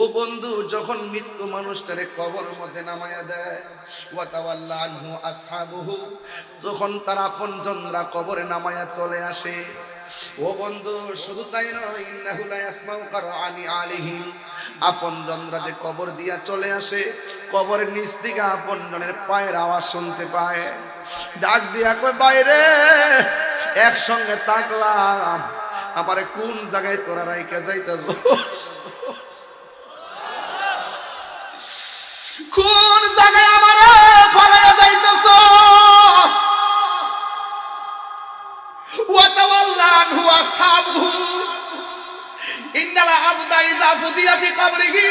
ও বন্ধু, যখন মৃত্যু মানুষটারে কবর মধ্যে নামায়া দেয় ওয়াতাওয়াল্লা আসহাবুহু, তখন তার আপনজনরা কবরে নামায়া চলে আসে। ও বন্ধু, শুধু তাই নয়, ইন্নাহু লা ইয়াসমাউ যে কবর দিয়া চলে আসে, কবরের নিচ থেকে আপনজনের পায়ের আওয়াজ শুনতে পায়। ডাক দিয়া কয়, বাইরে, একসঙ্গে তাকলাম আমারে কোন জায়গায় তোরা রাইকা যাইতেছ? কোন জায়গায় আমার ফলাইয়া যাইতেছ আনহু আসহাবুহু। ইন্নাল আবদা ইযা ফুদিয়া ফি কবরিহি।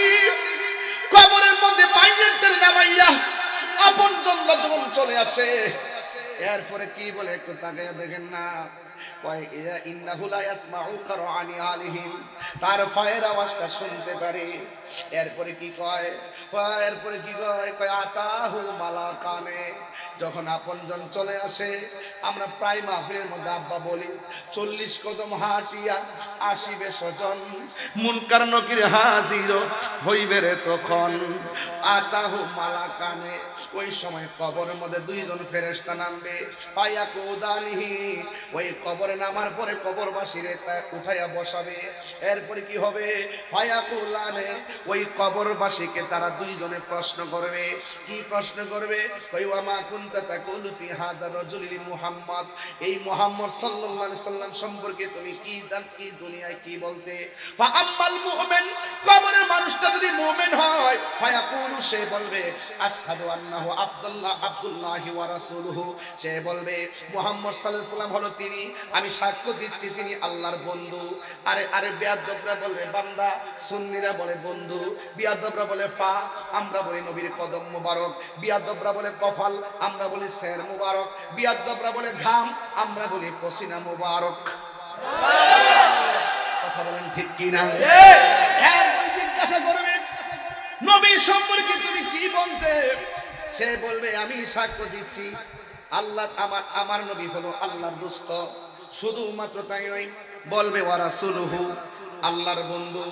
কবরের মধ্যে বাইরের নামাইয়া আপন যখন চলে আসে এরপরে কি বলে একটু তাকাইয়া দেখেন না? তার আওয়াজটা শুনতে পারে। এরপরে কি কয়? এরপরে কি কয়? কয় মালা মালাকানে। যখন আপনজন চলে আসে, আমরা প্রায় মাহফিলের মধ্যে আব্বা বলি, চল্লিশ কদম হাঁটিয়া আসিবে স্বজন, মুনকার নকির হাজির হইবে রে তখন। আতাহু মালাকানে, ওই সময় কবরের মধ্যে দুইজন ফেরেশতা নামবে। পাইয়া কোদানিহি, ওই কবরে নামার পরে কবরবাসীরে তা উঠাইয়া বসাবে। এরপরে কি হবে? পাইয়া কুলানে, ওই কবরবাসীকে তারা দুইজনে প্রশ্ন করবে। কি প্রশ্ন করবে? কই ওয়ামা সম্পর্কে তুমি কি কি দুনিয়ায় কি বলতে? মানুষটা যদি সে বলবে আব্দুল্লাহ সে বলবে সাল্লাম হলো তিনি, আমি সাক্ষ্য দিচ্ছি, তিনি আল্লাহর বন্ধু। আরে আরে বেয়াদবরা বলবে, বান্দা, সুন্নিরা বলে বন্ধু। বিয়াদবরা বলে, ফা। আমরা বলি, নবীর কদম মুবারক। বিয়াদবরা বলে, কফাল। আমরা বলি শের মুবারক, বিয়াদবরা বলে ঘাম, আমরা বলি পসিনা মুবারক। কথা বলেন ঠিক কি না জিজ্ঞাসা করবে। নবী সম্পর্কে তুমি কি বলতে? সে বলবে, আমি সাক্ষ্য দিচ্ছি। আল্লাহ আমার আমার নবী হলো আল্লাহর দুস্ত। শুধুমাত্র তাই নয়, বলবে ওয়ারা সুলুহু আল্লাহর বন্ধু।